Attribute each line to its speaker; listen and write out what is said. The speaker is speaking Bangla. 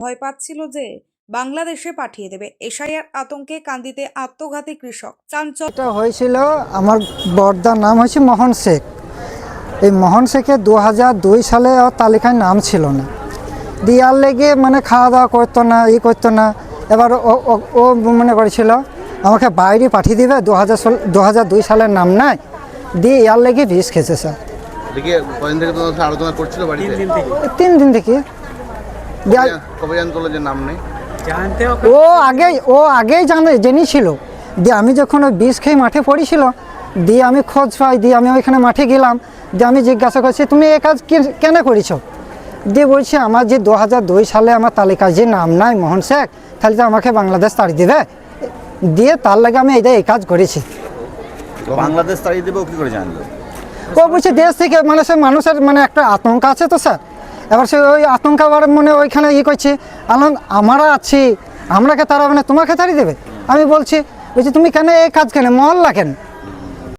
Speaker 1: ভয় পাচ্ছিল যে বাংলাদেশে পাঠিয়ে দেবে। এশাইয়ার আতঙ্কে কান্দিতে আত্মঘাতী কৃষক। চাঞ্চল্য
Speaker 2: এটা হয়েছিল আমার বর্দার নাম হয়েছে মোহন শেখ। এই মোহন শেখের দু হাজার দুই সালে ওর তালিকায় নাম ছিল না। দিয়ার লেগে মানে খাওয়া দাওয়া করতো না ই করতো না। এবার ও- ও- ও মনে করেছিল আমাকে বাইরে পাঠিয়ে দিবে দু হাজার দু হাজার দুই সালের নাম নাই। দিয়ে ইয়ার লেগে বিষ খেয়েছে স্যার। তিন দিন থেকে।
Speaker 3: কবে- কবে জানতো যে নাম নেই।
Speaker 2: ও আগেই ও আগেই জানে জেনেছিল দিয়ে আমি যখন ওই বিষ খেয়ে মাঠে পড়েছিল দিয়ে আমি খোঁজ পাই দিয়ে আমি ওইখানে মাঠে গেলাম দিয়ে আমি জিজ্ঞাসা করছি তুমি এ কাজ কি- কেন করেছ? দিয়ে বলছি আমার যে দু হাজার দুই সালে আমার তালিকায় যে নাম নাই মোহন শেখ তাহলে তো আমাকে বাংলাদেশ তাড়ি দেবে। দিয়ে তার লাগে আমি এটা এই কাজ করেছি।
Speaker 4: বাংলাদেশ তাড়িয়ে দেবে ও কি করে জানলো?
Speaker 2: ও বলছে দেশ থেকে মানে সে মানুষের মানে একটা আতঙ্ক আছে তো স্যার। এবার সে ওই আতঙ্ক আবার মনে ওইখানে ইয়ে করছে আলম আমরা আছি, আমরাকে তারা মানে তোমাকে তাড়িয়ে দেবে। আমি বলছি বলছি তুমি কেন এই কাজ কেন? মহল্লা কেন?